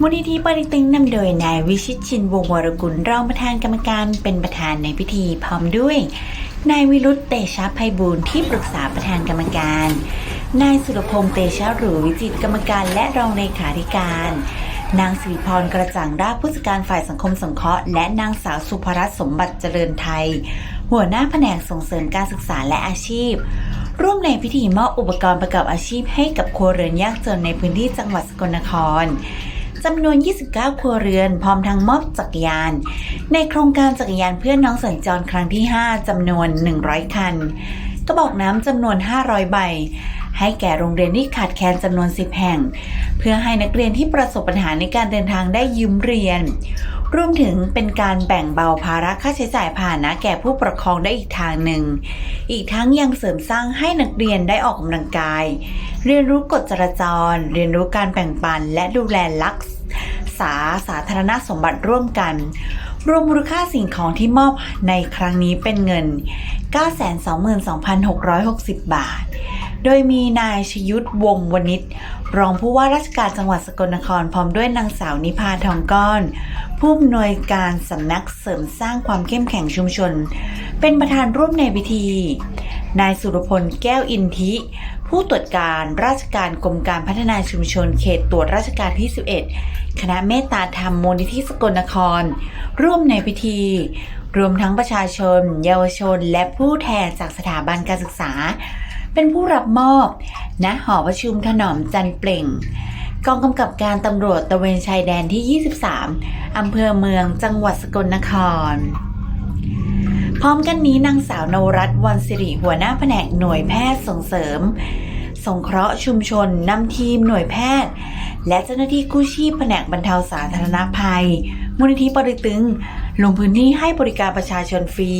มูลนิธิปริติงนำโดยนายวิชิตชินวงวรกุลรองประธานกรรมการเป็นประธานในพิธีพร้อมด้วยนายวิรุธเตชะไพบูลย์ที่ปรึกษาประธานกรรมการ นายสุรพงษ์เตชะหรูวิจิตกรรมการและรองเลขาธิการ นางสิริพรกระจ่างราผู้จัดการฝ่ายสังคมสงเคราะห์และนางสาวสุภรัตน์สมบัติเจริญไทย หัวหน้าแผนกส่งเสริมการศึกษาและอาชีพ ร่วมในพิธีมอบอุปกรณ์ประกอบอาชีพให้กับครัวเรือนยากจนในพื้นที่จังหวัดสกลนคร จำนวน 29 ครัวเรือน พร้อมทั้งมอบจักรยาน ในโครงการจักรยานเพื่อนน้องสัญจรครั้งที่ 5จำนวน 100 คัน กระบอกน้ำจำนวน 500 ใบ ให้แก่โรงเรียนที่ขาดแคลนจำนวน 10 แห่ง เพื่อให้นักเรียนที่ประสบปัญหาในการเดินทางได้ยืมเรียน รวมถึงเป็นการแบ่งเบาภาระค่าใช้จ่ายผ่านนะแก่ผู้ปกครองได้อีกทางหนึ่ง อีกทั้งยังเสริมสร้างให้นักเรียนได้ออกกำลังกาย เรียนรู้กฎจราจร เรียนรู้การแบ่งปันและดูแลรักษาสาธารณสมบัติร่วมกัน รวมมูลค่าสิ่งของที่มอบในครั้งนี้เป็นเงิน 922,660 บาท โดยมีนายชยุทธวงวณิชรองผู้ว่าราชการจังหวัดสกลนครพร้อมด้วยนางสาวนิพาทองก้อน ผู้อำนวยการสำนักเสริมสร้างความเข้มแข็งชุมชน เป็นประธานร่วมในพิธี นายสุรพลแก้วอินทิ ผู้ตรวจการราชการกรมการพัฒนาชุมชนเขตตรวจราชการที่ 11 คณะเมตตาธรรมมูลนิธิสกลนคร ร่วมในพิธี รวมทั้งประชาชน เยาวชน และผู้แทนจากสถาบันการศึกษา เป็นผู้รับมอบณหอประชุมถนอมจันเปล่ง กองกำกับการตำรวจตะเวนชายแดนที่ 23 อำเภอเมืองจังหวัดสกลนคร ร้อมกันนี้นางสาวนวรัตน์วันสิริหัวหน้าแผนกหน่วยแพทย์ส่งเสริม สงเคราะห์ชุมชนนำทีมหน่วยแพทย์ และเจ้าหน้าที่กู้ชีพแผนกบรรเทาสาธารณภัย มูลนิธิปริตึง ลงพื้นที่ให้บริการประชาชนฟรี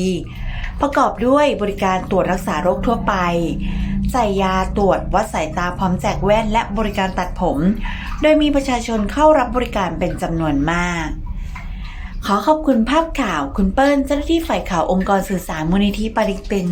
ประกอบด้วยบริการตรวจรักษาโรคทั่วไปใส่ยาตรวจวัดสายตาพร้อมแจกแว่นและบริการตัดผม โดยมีประชาชนเข้ารับบริการเป็นจำนวนมาก ขอขอบคุณภาพข่าว คุณเปิ้ลเจ้าหน้าที่ฝ่ายข่าวองค์กรสื่อสารมูลนิธิปาริตึง